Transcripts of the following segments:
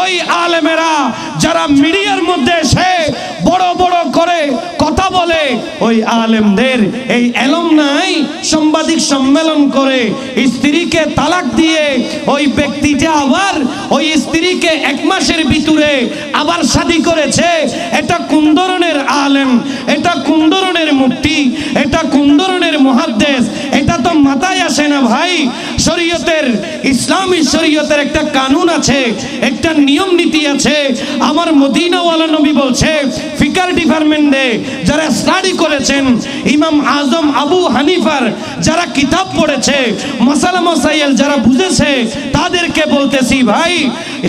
ওই আলেমেরা যারা মিডিয়ার মধ্যে এসে বড় বড় করে কথা বলে, ওই আলেমদের এই এলম নাই, সাংবাদিক সম্মেলন করে স্ত্রীকে তালাক দিয়ে ওই ব্যক্তিটা আবার ওই স্ত্রীকে এক মাসের ভিতরে আবার শাদি করেছে। এটা কোন ধরনের আলেম? এটা কোন ধরনের মুক্তি এটা কোন ধরনের মহাদ্দেশ আসে না ভাই? শরীয়তের, ইসলামী শরীয়তের একটা কানুন আছে, একটা নিয়ম নীতি আছে। আমার মদিনাওয়ালা নবী বলছে ফিকার ডিপার্টমেন্টে যারা স্টাডি করেছেন, ইমাম আজম আবু হানিফার যারা কিতাব পড়েছে মশালা মসাইল যারা বুঝেছে, তাদেরকে বলতেছি, ভাই,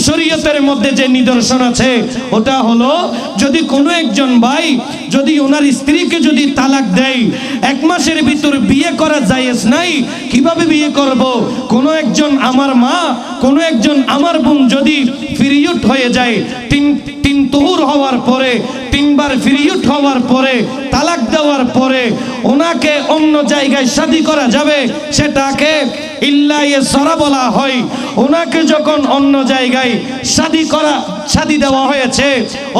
শরীয়তের মধ্যে যে নিদর্শন আছে, ওটা হলো যদি কোনো একজন ভাই যদি ওনার স্ত্রীকে যদি তালাক দেয়, এক মাসের ভিতর বিয়ে করা জায়েজ নাই, কীভাবে বিয়ে করব? কোনো একজন আমার মা, কোনো একজন আমার বোন যদি পিরিয়ড হয়ে যায়, তিন তিন তুহুর হওয়ার পরে তিনবার পিরিয়ড হওয়ার পরে, তালাক দেওয়ার পরে ওনাকে অন্য জায়গায় শাদি করা যাবে, সেটাকে ইল্লাইয়ে সরা বলা হয়। ওনাকে যখন অন্য জায়গায় শাদি করা শাদি দেওয়া হয়েছে,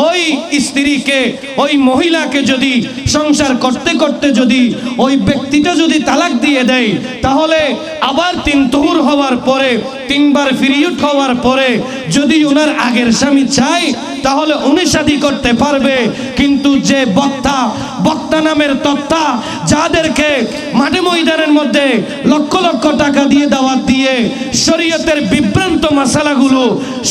ওই স্ত্রীকে, ওই মহিলাকে যদি সংসার করতে করতে যদি ওই ব্যক্তিটা যদি তালাক দিয়ে দেয়, তাহলে আবার তিন তুহুর হওয়ার পরে, তিনবার পিরিয়ড হওয়ার পরে যদি ওনার আগের স্বামী চায় তাহলে উনি করতে পারবে। কিন্তু যে বক্তা বক্তা নামের তত্ত্বা যাদেরকে মাঠে ময়দানের মধ্যে লক্ষ লক্ষ টাকা দিয়ে দাওয়াত দিয়ে শরীয়তের বিভ্রান্ত মশালাগুলো,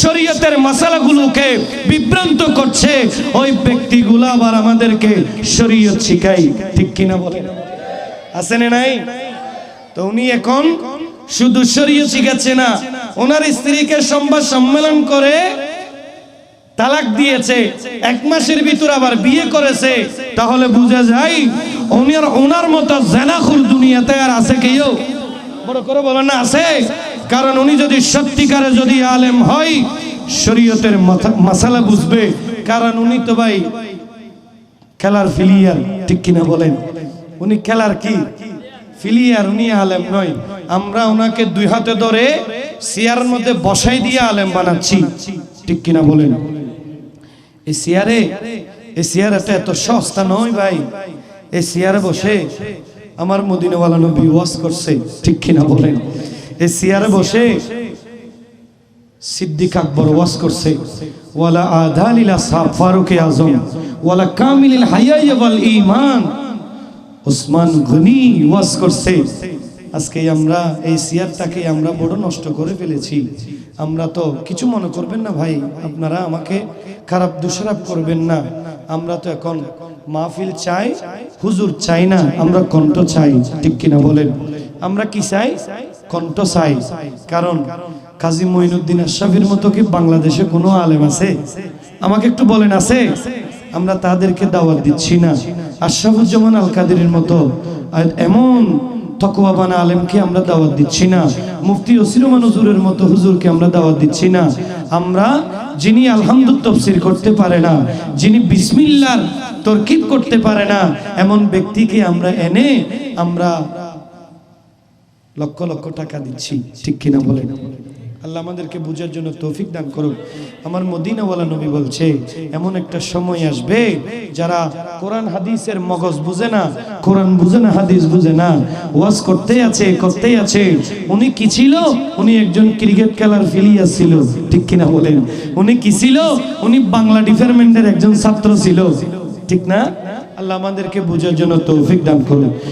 শরীয়তের মশালাগুলোকে বিভ্রান্ত করছে, ওই ব্যক্তিগুলো আবার আমাদেরকে শরীয়ত শিখাই ঠিক কিনা বলে আছে না নাই? তো উনি এখন শুধু শরীয় শিখাচ্ছে না, ওনার স্ত্রীকে সংবাদ সম্মেলন করে তালাক দিয়েছে, এক মাসের ভিতর আবার বিয়ে করেছে, তাহলে বোঝা যায় ওনার ওনার মতো জেনাখুর দুনিয়াতে আর আছে কেউ? বড় করে বলেন না, আছে। কারণ উনি যদি সত্যিকারে যদি আলেম হয়, শরীয়তের মাসালা বুঝবে। কারণ উনি তো ভাই খেলার ফিলিয়ার, ঠিক কিনা বলেন? উনি খেলার কি? ফিলিয়ার, উনি আলেম নয়। আমরা ওনাকে দুই হাতে ধরে চেয়ারের মধ্যে বসাই দিয়ে আলেম বানাচ্ছি, ঠিক কিনা বলেন? এই চেয়ারে এই চেয়ারটা এত সস্তা নয় ভাই। এই চেয়ারে বসে, আমার মদিনাওয়ালা নবী ওয়াজ করছে, ঠিক কিনা বলেন? এই চেয়ারে বসে, সিদ্দিক আকবর ওয়াজ করছে, ওয়ালা আদালিলা সাহ ফারুক আজম, ওয়ালা কামিলিল হাইয়া ওয়াল ঈমান। ওসমান গনি ওয়াজ করছে আজকে আমরা এই সিয়ারটাকে আমরা বড় নষ্ট করে ফেলেছি। আমরা তো কিছু মনে করবেন না ভাই, আপনারা আমাকে খারাপ দোষারাপ করবেন না। আমরা তো এখন মাহফিল চাই, হুজুর চাই না, আমরা কণ্ঠ চাই, ঠিক কিনা বলেন? আমরা কি চাই? কণ্ঠ চাই। কারণ কাজী মঈনুদ্দিন আশরাফির মতো কি বাংলাদেশে কোনো আলেম আছে? আমাকে একটু বলেন, আছে? আমরা তাদেরকে দাওয়াত দিচ্ছি না। আশরাফুজ্জামান আল কাদেরের মতো এমন তকওয়াবানা আলেমকে আমরা দাওয়াত দিচ্ছি না। মুফতি ওসিরুমান হুজুরের মতো হুজুরকে আমরা দাওয়াত দিচ্ছি না। আমরা যিনি আলহামদুল তফসির করতে পারে না, যিনি বিসমিল্লার তরকিব করতে পারে না, এমন ব্যক্তিকে আমরা এনে আমরা লক্ষ লক্ষ টাকা দিচ্ছি। ঠিক কিনা বলেন? আল্লাহ আমাদেরকে বুঝার জন্য তৌফিক দান করুন। আমার মদিনাওয়ালা নবী বলছে, এমন একটা সময় আসবে যারা কোরআন, হাদিসের মগজ বুঝে না, কোরআন বুঝে না, হাদিস বুঝে না, ওয়াজ করতে আছে, করতেই আছে। উনি কি ছিল? উনি একজন ক্রিকেট খেলার ফিলিয়াস ছিল। ঠিক কিনা বলেন? উনি কি ছিল? উনি বাংলা ডিপার্টমেন্টের একজন ছাত্র ছিল। ঠিক না? আল্লাহ আমাদেরকে বুঝার জন্য তৌফিক দান করুন।